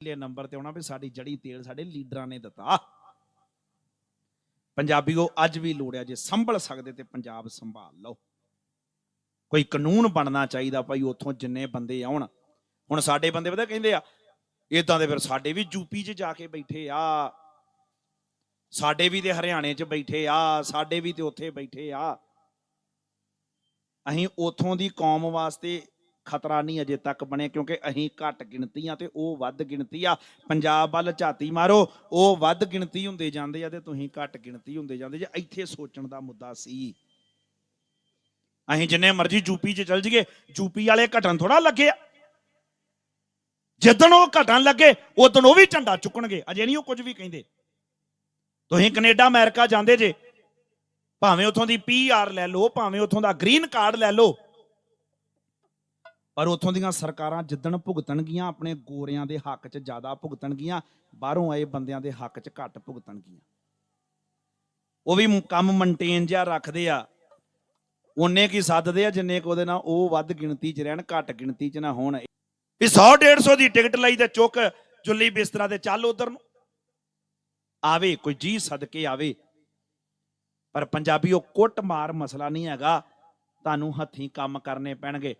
ਪਹਿਲੇ ਨੰਬਰ ਤੇ ਆਉਣਾ ਵੀ ਸਾਡੀ ਜੜੀ ਤੇਲ ਸਾਡੇ ਲੀਡਰਾਂ ਨੇ ਦਿੱਤਾ। ਪੰਜਾਬੀਓ, ਅੱਜ ਵੀ ਲੋੜਿਆ ਜੇ ਸੰਭਲ ਸਕਦੇ ਤੇ ਪੰਜਾਬ ਸੰਭਾਲ ਲਓ। ਕੋਈ ਕਾਨੂੰਨ ਬਣਨਾ ਚਾਹੀਦਾ ਭਾਈ, ਉੱਥੋਂ ਜਿੰਨੇ ਬੰਦੇ ਆਉਣ। ਹੁਣ ਸਾਡੇ ਬੰਦੇ ਪਤਾ ਕਹਿੰਦੇ ਆ ਇਦਾਂ ਦੇ ਫਿਰ ਸਾਡੇ ਵੀ ਯੂਪੀ 'ਚ ਜਾ ਕੇ ਬੈਠੇ ਆ। ਸਾਡੇ ਵੀ ਤੇ ਹਰਿਆਣੇ 'ਚ ਬੈਠੇ ਆ, ਸਾਡੇ ਵੀ ਤੇ ਉੱਥੇ ਬੈਠੇ ਆ। ਅਸੀਂ ਉਥੋਂ ਦੀ ਕੌਮ ਵਾਸਤੇ ਖਤਰਾ ਨਹੀਂ ਅਜੇ ਤੱਕ ਬਣਿਆ, ਕਿਉਂਕਿ ਅਸੀਂ ਘੱਟ ਗਿਣਤੀ ਆ ਤੇ ਉਹ ਵੱਧ ਗਿਣਤੀ ਆ। ਪੰਜਾਬ ਵੱਲ ਝਾਤੀ ਮਾਰੋ, ਉਹ ਵੱਧ ਗਿਣਤੀ ਹੁੰਦੇ ਜਾਂਦੇ ਆ ਤੇ ਤੁਸੀਂ ਘੱਟ ਗਿਣਤੀ ਹੁੰਦੇ ਜਾਂਦੇ ਜੇ ਇੱਥੇ ਸੋਚਣ ਦਾ ਮੁੱਦਾ ਸੀ। ਅਸੀਂ ਜਿੰਨੇ ਮਰਜ਼ੀ ਯੂਪੀ 'ਚ ਚੱਲ ਜੀਏ ਯੂਪੀ ਵਾਲੇ ਘਟਣ ਥੋੜਾ ਲੱਗੇ ਆ। ਜਿੱਦਣ ਉਹ ਘਟਣ ਲੱਗੇ, ਉਦੋਂ ਉਹ ਵੀ ਝੰਡਾ ਚੁੱਕਣਗੇ, ਅਜੇ ਨਹੀਂ ਉਹ ਕੁਝ ਵੀ ਕਹਿੰਦੇ। ਤੁਸੀਂ ਕੈਨੇਡਾ, ਅਮਰੀਕਾ ਜਾਂਦੇ ਜੇ, ਭਾਵੇਂ ਉਥੋਂ ਦੀ ਪੀਆਰ ਲੈ ਲਓ, ਭਾਵੇਂ ਉਥੋਂ ਦਾ ਗ੍ਰੀਨ ਕਾਰਡ ਲੈ ਲਓ ਪਰ ਉੱਥੋਂ ਦੀਆਂ ਸਰਕਾਰਾਂ ਜਿੱਦਣ ਭੁਗਤਣਗੀਆਂ, ਆਪਣੇ ਗੋਰਿਆਂ ਦੇ ਹੱਕ 'ਚ ਜ਼ਿਆਦਾ ਭੁਗਤਣਗੀਆਂ, ਬਾਹਰੋਂ ਆਏ ਬੰਦਿਆਂ ਦੇ ਹੱਕ 'ਚ ਘੱਟ ਭੁਗਤਣਗੀਆਂ। ਉਹ ਵੀ ਕੰਮ ਮੇਨਟੇਨ ਜਿਹਾ ਰੱਖਦੇ ਆ। ਉਹਨੇ ਕੀ ਸੱਦਦੇ ਆ ਜਿੰਨੇ ਕੁ ਉਹਦੇ ਨਾਲ ਉਹ ਵੱਧ ਗਿਣਤੀ 'ਚ ਰਹਿਣ, ਘੱਟ ਗਿਣਤੀ 'ਚ ਨਾ ਹੋਣ। ਵੀ 100 150 ਦੀ ਟਿਕਟ ਲਈ ਤੇ ਚੁੱਕ, ਜੁੱਲੀ ਬਿਸਤਰਾ ਤੇ ਚੱਲ ਉਧਰ ਨੂੰ। ਆਵੇ, ਕੋਈ ਜੀ ਸਦਕੇ ਆਵੇ। ਪਰ ਪੰਜਾਬੀ ਉਹ ਕੁੱਟ ਮਾਰ ਮਸਲਾ ਨਹੀਂ ਹੈਗਾ। ਤੁਹਾਨੂੰ ਹੱਥੀਂ ਕੰਮ ਕਰਨੇ ਪੈਣਗੇ।